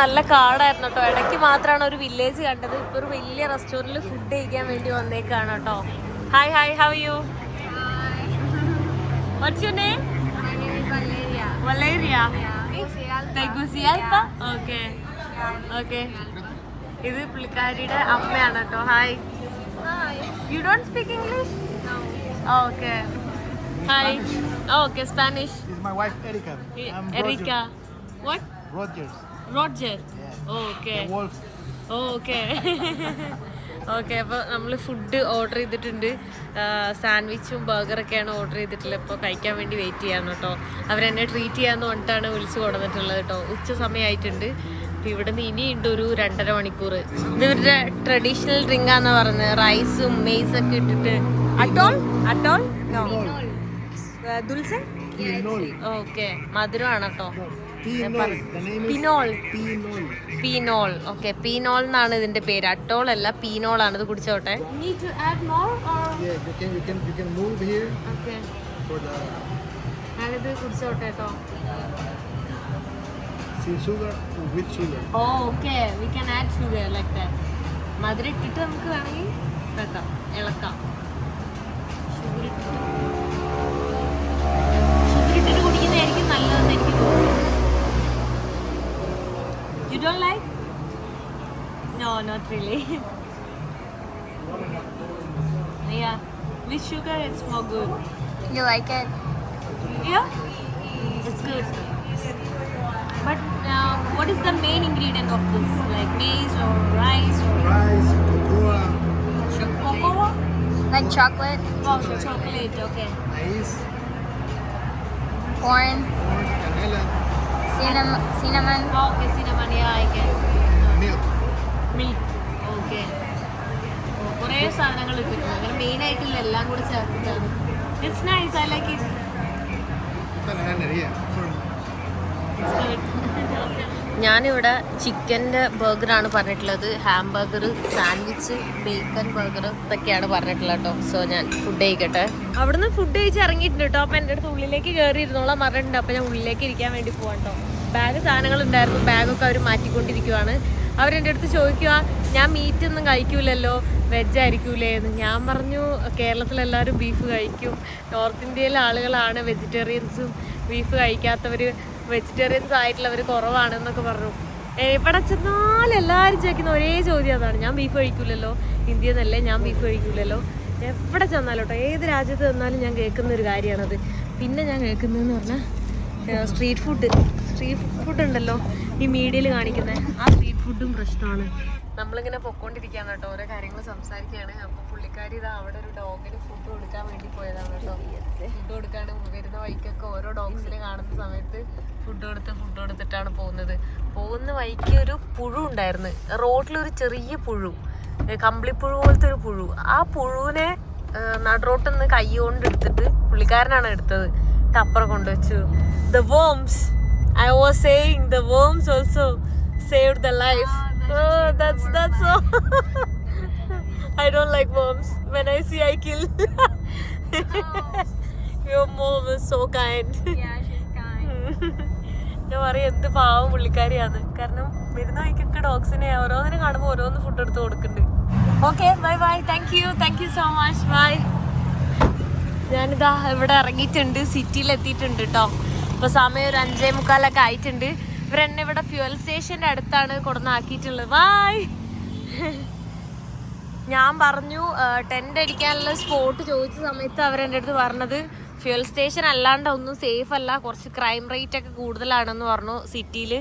S1: നല്ല കാടായിരുന്നു കേട്ടോ. ഇടയ്ക്ക് മാത്രമാണ് ഒരു വില്ലേജ് കണ്ടത്. ഇപ്പൊ ഒരു വലിയ റെസ്റ്റോറന്റിൽ ഫുഡ് കഴിക്കാൻ വേണ്ടി വന്നേക്കാണ് കേട്ടോ. Hi hi how you what's your name Valeria Tegucigalpa okay okay ഇത് പുള്ളിക്കാരിയുടെ അമ്മയാണ് കേട്ടോ. Hi you don't
S5: speak English okay hi okay Spanish.
S1: Erica what
S5: Rogers Rogers.
S1: Rodger. Okay
S5: The wolf.
S1: Okay okay അപ്പോൾ നമ്മൾ ഫുഡ് ഓർഡർ ചെയ്തിട്ടുണ്ട്. സാൻഡ്വിച്ചും ബർഗറൊക്കെയാണ് order ചെയ്തിട്ടുള്ളത്. ഇപ്പോൾ കഴിക്കാൻ വേണ്ടി വെയിറ്റ് ചെയ്യാണ് കേട്ടോ. അവരെന്നെ ട്രീറ്റ് ചെയ്യാന്ന് പറഞ്ഞിട്ടാണ് വിളിച്ചു കൊടുത്തിട്ടുള്ളത് കേട്ടോ. ഉച്ച സമയമായിട്ടുണ്ട് അപ്പൊ ഇവിടുന്ന് ഇനിയുണ്ട് ഒരു രണ്ടര മണിക്കൂർ ഇത് ഇവരുടെ ട്രഡീഷണൽ ഡ്രിങ്ക് ആന്ന് പറഞ്ഞത് റൈസും മെയ്സ് ഒക്കെ ഇട്ടിട്ട്. അട്ടോൾ അട്ടോൾ ദുൽസെ. ഓക്കെ മധുരമാണ് കേട്ടോ. പിനോൾ. പീനോൾ ഓക്കെ പീനോൾ എന്നാണ് ഇതിന്റെ പേര്. അട്ടോൾ അല്ല പിനോൾ ആണ് ഇത് കുടിച്ചോട്ടെ. ഞാനിത് കുടിച്ചോട്ടെ കേട്ടോ മധുരം ഇട്ടിട്ട് നമുക്ക് വേണമെങ്കിൽ ഇളക്കാം. ഷുഗർ ഇട്ടിട്ട്. ഷുഗർ ഇട്ടിട്ട് കുടിക്കുന്നതായിരിക്കും നല്ലതെന്ന് എനിക്ക് തോന്നുന്നു. don't like? No, not really. yeah, with sugar it's more good.
S4: You like it?
S1: Yeah, it's good. But now, uh, what is the main ingredient of this? Like maize or rice or
S5: rice, cocoa.
S1: Cocoa?
S4: Like chocolate?
S1: Oh, chocolate. Okay.
S5: Maize.
S4: Corn.
S5: Corn, canela.
S4: Cinnamon, cinnamon.
S1: Oh, okay, cinnamon. Yeah, I can.
S5: milk.
S1: Milk. Okay. കുറേ സാധനങ്ങൾ ഇട്ടിട്ടുണ്ട് അങ്ങനെ main ആയിട്ടുള്ള എല്ലാം കൂടി ചേർത്തിട്ടാണ്. It's
S5: nice I like it
S1: ഞാനിവിടെ ചിക്കന്റെ ബർഗറാണ് പറഞ്ഞിട്ടുള്ളത്. ഹാംബർഗർ സാൻഡ്വിച്ച് ബേക്കൺ ബർഗർ ഇതൊക്കെയാണ് പറഞ്ഞിട്ടുള്ളത് കേട്ടോ. സോ ഞാൻ ഫുഡ് കഴിക്കട്ടെ. അവിടുന്ന് ഫുഡ് കഴിച്ച് ഇറങ്ങിയിട്ടുണ്ട് കേട്ടോ. അപ്പം എന്റെ അടുത്ത് ഉള്ളിലേക്ക് കയറി ഇരുന്നോളാം പറഞ്ഞിട്ടുണ്ട്. അപ്പം ഞാൻ ഉള്ളിലേക്ക് ഇരിക്കാൻ വേണ്ടി പോകാം കേട്ടോ. ബാഗ് സാധനങ്ങൾ ഉണ്ടായിരുന്നു ബാഗൊക്കെ അവർ മാറ്റിക്കൊണ്ടിരിക്കുവാണ്. അവരെന്റെ അടുത്ത് ചോദിക്കുക ഞാൻ മീറ്റ് ഒന്നും കഴിക്കൂലല്ലോ? വെജ് ആയിരിക്കൂലേ? എന്ന്. ഞാൻ പറഞ്ഞു കേരളത്തിലെല്ലാവരും ബീഫ് കഴിക്കും. നോർത്ത് ഇന്ത്യയിലെ ആളുകളാണ് വെജിറ്റേറിയൻസും ബീഫ് കഴിക്കാത്തവർ വെജിറ്റേറിയൻസ് ആയിട്ടുള്ളവർ കുറവാണെന്നൊക്കെ പറഞ്ഞു. എവിടെ ചെന്നാലും എല്ലാവരും ചോദിക്കുന്ന ഒരേ ചോദ്യം അതാണ്. ഞാൻ ബീഫ് കഴിക്കൂലല്ലോ? ഇന്ത്യയിൽ നിന്നല്ലേ ഞാൻ ബീഫ് കഴിക്കൂലല്ലോ? എവിടെ ചെന്നാലും കേട്ടോ ഏത് രാജ്യത്ത് ചെന്നാലും ഞാൻ കേൾക്കുന്ന ഒരു കാര്യമാണത് പിന്നെ ഞാൻ കേൾക്കുന്നതെന്ന് പറഞ്ഞാൽ സ്ട്രീറ്റ് ഫുഡ് സ്ട്രീറ്റ് ഫുഡ് ഉണ്ടല്ലോ ഈ മീഡിയയിൽ കാണിക്കുന്നത് ആ സ്ട്രീറ്റ് ഫുഡും പ്രശ്നമാണ്. നമ്മളിങ്ങനെ പൊക്കോണ്ടിരിക്കുകയാണ് കേട്ടോ ഓരോ കാര്യങ്ങൾ സംസാരിക്കുകയാണ്. അപ്പോൾ പുള്ളിക്കാരി ഇതാ അവിടെ ഒരു ഡോഗിന് ഫുഡ് കൊടുക്കാൻ വേണ്ടി പോയതാണ് കേട്ടോ. ഫുഡ് കൊടുക്കാണ്ട് വരുന്ന വഴിക്കൊക്കെ ഓരോ ഡോഗ്സിനെ കാണുന്ന സമയത്ത് ഫുഡ് കൊടുത്ത് ഫുഡ് കൊടുത്തിട്ടാണ് പോകുന്നത്. പോകുന്ന വഴിക്ക് ഒരു പുഴു ഉണ്ടായിരുന്നു. റോഡിലൊരു ചെറിയ പുഴു കമ്പിളിപ്പുഴു പോലത്തെ ഒരു പുഴു. ആ പുഴുവിനെ നടുറോട്ടിൽ കൈ കൊണ്ട് എടുത്തിട്ട് പുള്ളിക്കാരനാണ് എടുത്തത്. ടപ്പറ കൊണ്ടുവച്ചു. The worms I was saying the worms also save Oh, that's that's that's I don't like worms. When I see, I kill. Your mom is so kind.
S4: Yeah, she's kind.
S1: ഞാൻ പറയും എന്ത് പാവം പുള്ളിക്കാരിയാണ്. കാരണം വരുന്ന വഴിക്കൊക്കെ ഡോഗ്സിനെ ഓരോന്നിനെ കാണുമ്പോൾ ഓരോന്ന് ഫുഡ് എടുത്ത് കൊടുക്കുന്നുണ്ട്. Okay bye bye thank you thank you so much bye ഞാനിതാ ഇവിടെ ഇറങ്ങിയിട്ടുണ്ട്. സിറ്റിയിൽ എത്തിയിട്ടുണ്ട് കേട്ടോ ഇപ്പൊ സമയം ഒരു അഞ്ചേ മുക്കാലൊക്കെ ആയിട്ടുണ്ട്. ഇവരെന്നെ ഇവിടെ ഫ്യൂവൽ സ്റ്റേഷന്റെ അടുത്താണ് കൊടുന്നാക്കിയിട്ടുള്ളത്. വായ് ഞാൻ പറഞ്ഞു ടെന്റ് അടിക്കാനുള്ള സ്പോട്ട് ചോദിച്ച സമയത്ത് അവരെന്റെ അടുത്ത് പറഞ്ഞത് ഫ്യൂൽ സ്റ്റേഷൻ അല്ലാണ്ട് ഒന്നും സേഫ് അല്ല. കുറച്ച് ക്രൈം റേറ്റ് ഒക്കെ കൂടുതലാണെന്ന് പറഞ്ഞു സിറ്റിയിൽ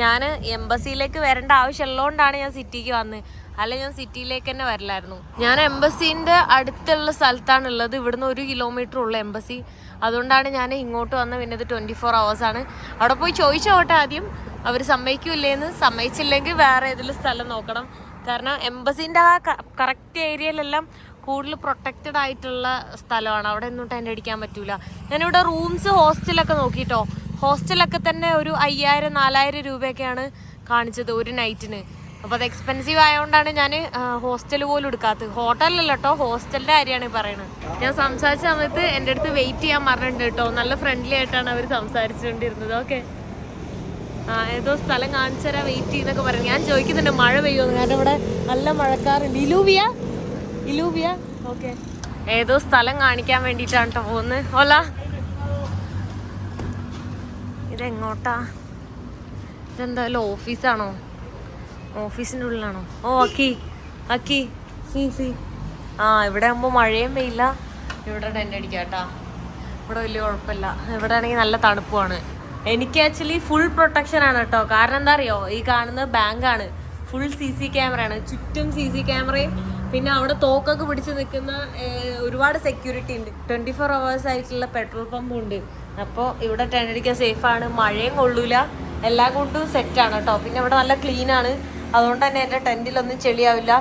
S1: ഞാൻ എംബസിയിലേക്ക് വരേണ്ട ആവശ്യമുള്ളതുകൊണ്ടാണ് ഞാൻ സിറ്റിക്ക് വന്നത് അല്ല ഞാൻ സിറ്റിയിലേക്ക് തന്നെ വരില്ലായിരുന്നു. ഞാൻ എംബസീന്റെ അടുത്തുള്ള സ്ഥലത്താണുള്ളത്. ഇവിടുന്ന് ഒരു കിലോമീറ്റർ ഉള്ള എംബസി അതുകൊണ്ടാണ് ഞാൻ ഇങ്ങോട്ട് വന്ന് പിന്നെ ഇത് ട്വന്റി ഫോർ ആണ്. അവിടെ പോയി ചോദിച്ചോട്ടെ ആദ്യം. അവർ സമ്മതിക്കൂല്ലേന്ന്. സമ്മതിച്ചില്ലെങ്കിൽ വേറെ ഏതെങ്കിലും സ്ഥലം നോക്കണം. കാരണം എംബസിന്റെ ആ കറക്റ്റ് ഏരിയയിലെല്ലാം കൂടുതൽ പ്രൊട്ടക്റ്റഡ് ആയിട്ടുള്ള സ്ഥലമാണ്. അവിടെ ഒന്നും ടെന്റ് അടിക്കാൻ പറ്റൂല. ഞാനിവിടെ റൂംസ് ഹോസ്റ്റലൊക്കെ നോക്കിയിട്ടോ ഹോസ്റ്റലൊക്കെ തന്നെ ഒരു അയ്യായിരം നാലായിരം രൂപയൊക്കെയാണ് കാണിച്ചത് ഒരു നൈറ്റിന് അപ്പോൾ അത് എക്സ്പെൻസീവ് ആയതുകൊണ്ടാണ് ഞാൻ ഹോസ്റ്റൽ പോലും എടുക്കാത്തത്. ഹോട്ടലല്ല കേട്ടോ ഹോസ്റ്റലിന്റെ കാര്യമാണ് പറയുന്നത് ഞാൻ സംസാരിച്ച സമയത്ത് എന്റെ അടുത്ത് വെയിറ്റ് ചെയ്യാൻ പറഞ്ഞിട്ടുണ്ട് കേട്ടോ നല്ല ഫ്രണ്ട്ലി ആയിട്ടാണ് അവർ സംസാരിച്ചുകൊണ്ടിരുന്നത്. ഓക്കെ ആ ഏതോ സ്ഥലം കാണിച്ചുതരാ വെയിറ്റ് ചെയ്യുന്നൊക്കെ പറഞ്ഞു ഞാൻ ചോദിക്കുന്നുണ്ട് മഴ പെയ്യുമെന്ന് കാരണം ഇവിടെ നല്ല മഴക്കാറുണ്ട്. ഇലൂവിയ? ഇലൂവിയ? ഓക്കെ ഏതോ സ്ഥലം കാണിക്കാൻ വേണ്ടിയിട്ടാണ് കേട്ടോ പോകുന്നത് ഓല ഇതെങ്ങോട്ടാ? ഇതെന്തായാലും ഓഫീസാണോ ഓഫീസിന്റെ ഉള്ളിലാണോ ഓ അക്കി അക്കി. സി സി. ആ ഇവിടെ ആകുമ്പോൾ മഴയും പെയ്യില്ല. ഇവിടെ ടെന്റ് അടിക്കാം കേട്ടാ. ഇവിടെ വലിയ കുഴപ്പമില്ല. ഇവിടെ ആണെങ്കിൽ നല്ല തണുപ്പാണ് എനിക്ക് ആക്ച്വലി ഫുൾ പ്രൊട്ടക്ഷൻ ആണ് കേട്ടോ. കാരണം എന്താ അറിയോ? ഈ കാണുന്നത് ബാങ്കാണ് ഫുൾ സി സി ക്യാമറയാണ് ചുറ്റും സി സി ക്യാമറയും. പിന്നെ അവിടെ തോക്കൊക്കെ പിടിച്ച് നിൽക്കുന്ന ഒരുപാട് സെക്യൂരിറ്റി ഉണ്ട്. ട്വന്റി ഫോർ അവേഴ്സ് ആയിട്ടുള്ള പെട്രോൾ പമ്പും ഉണ്ട്. അപ്പോൾ ഇവിടെ ടെന്റ് അടിക്കാൻ സേഫാണ് മഴയും കൊള്ളൂല. എല്ലാം കൊണ്ടും ആണ് കേട്ടോ. പിന്നെ ഇവിടെ നല്ല ക്ലീൻ ആണ്. അതുകൊണ്ട് തന്നെ എന്റെ ടെന്റിലൊന്നും ചെളിയാവില്ല.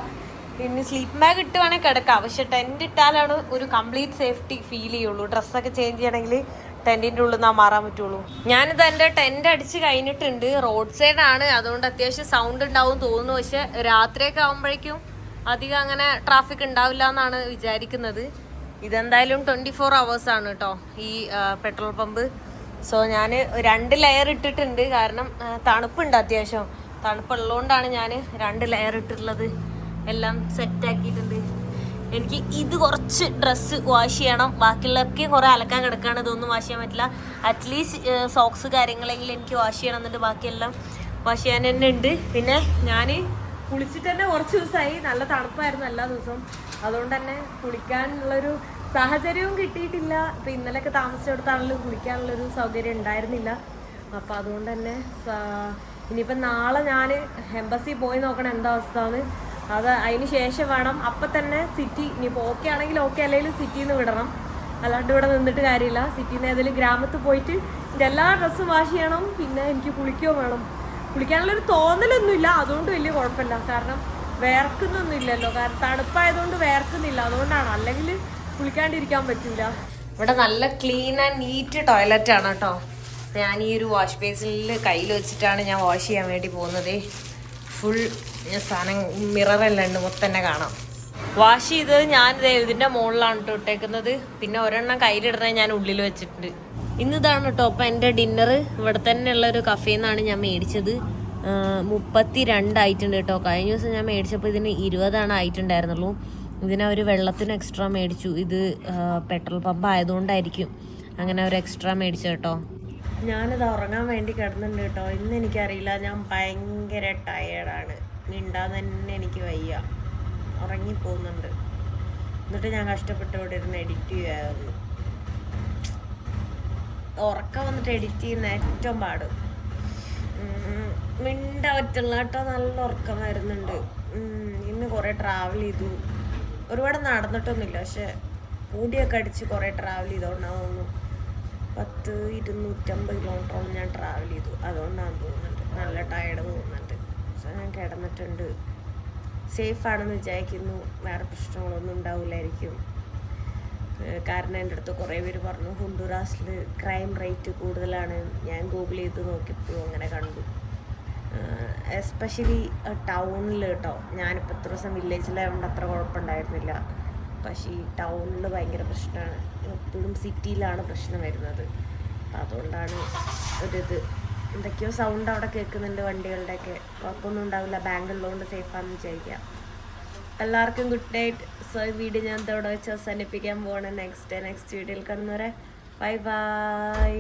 S1: പിന്നെ സ്ലീപ്പ് ബാഗ് ഇട്ടുവാണെങ്കിൽ കിടക്കാം. പക്ഷെ ടെന്റ് ഇട്ടാലാണ് ഒരു കംപ്ലീറ്റ് സേഫ്റ്റി ഫീൽ ചെയ്യുള്ളൂ. ഡ്രസ്സൊക്കെ ചേഞ്ച് ചെയ്യണമെങ്കിൽ ടെന്റിന്റെ ഉള്ളിൽ നിന്നാ മാറാൻ പറ്റുള്ളൂ. ഞാനിത് എന്റെ ടെന്റ് അടിച്ച് കഴിഞ്ഞിട്ടുണ്ട്. റോഡ് സൈഡാണ് അതുകൊണ്ട് അത്യാവശ്യം സൗണ്ട് ഉണ്ടാവും തോന്നുന്നു. പക്ഷെ രാത്രിയൊക്കെ ആകുമ്പോഴേക്കും അധികം അങ്ങനെ ട്രാഫിക് ഉണ്ടാവില്ല എന്നാണ് വിചാരിക്കുന്നത്. ഇതെന്തായാലും ട്വന്റി ഫോർ അവേഴ്സ് ആണ് കേട്ടോ ഈ പെട്രോൾ പമ്പ് സോ ഞാൻ രണ്ട് ലെയർ ഇട്ടിട്ടുണ്ട്. കാരണം തണുപ്പുണ്ട് അത്യാവശ്യം. തണുപ്പുള്ളതുകൊണ്ടാണ് ഞാൻ രണ്ട് ലെയർ ഇട്ടിട്ടുള്ളത്. എല്ലാം സെറ്റ് ആക്കിയിട്ടുണ്ട്. എനിക്ക് ഇത് കുറച്ച് ഡ്രസ്സ് വാഷ് ചെയ്യണം. ബാക്കിയുള്ളവർക്ക് കുറേ അലക്കാൻ കിടക്കാണ്. ഇതൊന്നും വാഷ് ചെയ്യാൻ പറ്റില്ല. അറ്റ്ലീസ്റ്റ് സോക്സ് കാര്യങ്ങളെങ്കിലും എനിക്ക് വാഷ് ചെയ്യണം എന്നുണ്ട് ബാക്കിയെല്ലാം വാഷ് ചെയ്യാൻ തന്നെ ഉണ്ട്. പിന്നെ ഞാൻ കുളിച്ചിട്ട് തന്നെ കുറച്ച് ദിവസമായി. നല്ല തണുപ്പായിരുന്നു എല്ലാ ദിവസവും. അതുകൊണ്ട് തന്നെ കുളിക്കാനുള്ളൊരു സാഹചര്യവും കിട്ടിയിട്ടില്ല. ഇപ്പം ഇന്നലെയൊക്കെ താമസിച്ചിടത്താണെങ്കിലും കുളിക്കാനുള്ളൊരു സൗകര്യം ഉണ്ടായിരുന്നില്ല. അപ്പോൾ അതുകൊണ്ട് തന്നെ ഇനിയിപ്പം നാളെ ഞാൻ എംബസി പോയി നോക്കണം എന്താ അവസ്ഥ എന്ന് അത് അതിന് ശേഷം വേണം. അപ്പം തന്നെ സിറ്റി ഇനിയിപ്പോൾ ഓക്കെ ആണെങ്കിൽ ഓക്കെ അല്ലെങ്കിൽ സിറ്റിയിൽ നിന്ന് വിടണം. അല്ലാണ്ട് ഇവിടെ നിന്നിട്ട് കാര്യമില്ല. സിറ്റിയിൽ നിന്ന് ഏതെങ്കിലും ഗ്രാമത്ത് പോയിട്ട് എന്റെ എല്ലാ ഡ്രസ്സും വാഷ് ചെയ്യണം. പിന്നെ എനിക്ക് കുളിക്കുകയോ വേണം. കുളിക്കാനുള്ളൊരു തോന്നലൊന്നുമില്ല. അതുകൊണ്ട് വലിയ കുഴപ്പമില്ല. കാരണം വേർക്കുന്നൊന്നും ഇല്ലല്ലോ. കാരണം തണുപ്പായതുകൊണ്ട് വേർക്കുന്നില്ല. അതുകൊണ്ടാണ്. അല്ലെങ്കിൽ കുളിക്കാണ്ടിരിക്കാൻ പറ്റില്ല ഇവിടെ നല്ല ക്ലീൻ ആൻഡ് നീറ്റ് ടോയ്ലറ്റ് ആണ് കേട്ടോ ഞാൻ ഈ ഒരു വാഷ് ബേസിനിൽ കയ്യിൽ വെച്ചിട്ടാണ് ഞാൻ വാഷ് ചെയ്യാൻ വേണ്ടി പോകുന്നത്. ഫുൾ സാധനം മിററെല്ലാം ഉണ്ട് മൊത്തം തന്നെ കാണാം. വാഷ് ചെയ്ത് ഞാൻ ഇതിന്റെ മുകളിലാണ് കേട്ടോ ഇട്ടേക്കുന്നത്. പിന്നെ ഒരെണ്ണം കയ്യിലിടുന്നത് ഞാൻ ഉള്ളിൽ വെച്ചിട്ടുണ്ട്. ഇന്ന് ഇതാണ് കേട്ടോ അപ്പം എന്റെ ഡിന്നർ ഇവിടെ തന്നെയുള്ള ഒരു കഫേയിൽ നിന്നാണ് ഞാൻ മേടിച്ചത്. മുപ്പത്തി രണ്ടായിട്ടുണ്ട് കേട്ടോ കഴിഞ്ഞ ദിവസം ഞാൻ മേടിച്ചപ്പോൾ ഇതിന് ഇരുപതാണ് ആയിട്ടുണ്ടായിരുന്നുള്ളൂ. ഇതിന് അവർ വെള്ളത്തിന് എക്സ്ട്രാ മേടിച്ചു. ഇത് പെട്രോൾ പമ്പ് ആയതുകൊണ്ടായിരിക്കും. അങ്ങനെ അവർ എക്സ്ട്രാ മേടിച്ചു കേട്ടോ ഞാനിത് ഉറങ്ങാൻ വേണ്ടി കിടന്നുണ്ട് കേട്ടോ. ഇന്ന് എനിക്കറിയില്ല. ഞാൻ ഭയങ്കര ടയേർഡാണ് മിണ്ടാൻ തന്നെ എനിക്ക് വയ്യ. ഉറങ്ങിപ്പോകുന്നുണ്ട് എന്നിട്ട് ഞാൻ കഷ്ടപ്പെട്ട് ഇവിടെ ഇരുന്ന് എഡിറ്റ് ചെയ്യായിരുന്നു ഉറക്കം വന്നിട്ട് എഡിറ്റ് ചെയ്യുന്ന ഏറ്റവും പാട്. മിണ്ട പറ്റുള്ള കേട്ടോ. നല്ല ഉറക്കം വരുന്നുണ്ട് ഇന്ന് കുറേ ട്രാവൽ ചെയ്തു. ഒരുപാട് നടന്നിട്ടൊന്നുമില്ല. പക്ഷെ കൂടിയൊക്കെ അടിച്ച് കുറേ ട്രാവൽ ചെയ്തോണ്ടാവുന്നു. പത്ത് ഇരുന്നൂറ്റമ്പത് കിലോമീറ്ററോളം ഞാൻ ട്രാവൽ ചെയ്തു. അതുകൊണ്ടാണ് തോന്നുന്നുണ്ട് നല്ല ടയർഡ് തോന്നുന്നുണ്ട് സോ ഞാൻ കിടന്നിട്ടുണ്ട്. സേഫ് ആണെന്ന് വിചാരിക്കുന്നു. വേറെ പ്രശ്നങ്ങളൊന്നും ഉണ്ടാവില്ലായിരിക്കും. കാരണം എന്റെ അടുത്ത് കുറേ പേര് പറഞ്ഞു ഹുണ്ടുറാസിൽ ക്രൈം റേറ്റ് കൂടുതലാണ്. ഞാൻ ഗൂഗിൾ ചെയ്ത് നോക്കിയപ്പോഴും അങ്ങനെ കണ്ടു. എസ്പെഷ്യലി ടൗണിൽ കേട്ടോ. ഞാനിപ്പോൾ ഇത്ര ദിവസം വില്ലേജിലായതുകൊണ്ട് അത്ര കുഴപ്പമുണ്ടായിരുന്നില്ല. പക്ഷേ ഈ ടൗണിൽ ഭയങ്കര പ്രശ്നമാണ്. എപ്പോഴും സിറ്റിയിലാണ് പ്രശ്നം വരുന്നത്. അപ്പം അതുകൊണ്ടാണ് ഒരിത്. എന്തൊക്കെയോ സൗണ്ട് അവിടെ കേൾക്കുന്നുണ്ട് വണ്ടികളുടെയൊക്കെ. കുഴപ്പമൊന്നും ഉണ്ടാവില്ല. ബാങ്ക് ഉള്ളതുകൊണ്ട് സേഫാണെന്ന് വിചാരിക്കാം എല്ലാവർക്കും ഗുഡ് നൈറ്റ് സോ ഈ വീഡിയോ ഞാൻ ഇതോടെ വെച്ച് അവസാനിപ്പിക്കാൻ പോകണം നെക്സ്റ്റ് ഡേ നെക്സ്റ്റ് വീഡിയോയിൽ കാണുന്നവരെ. Bye bye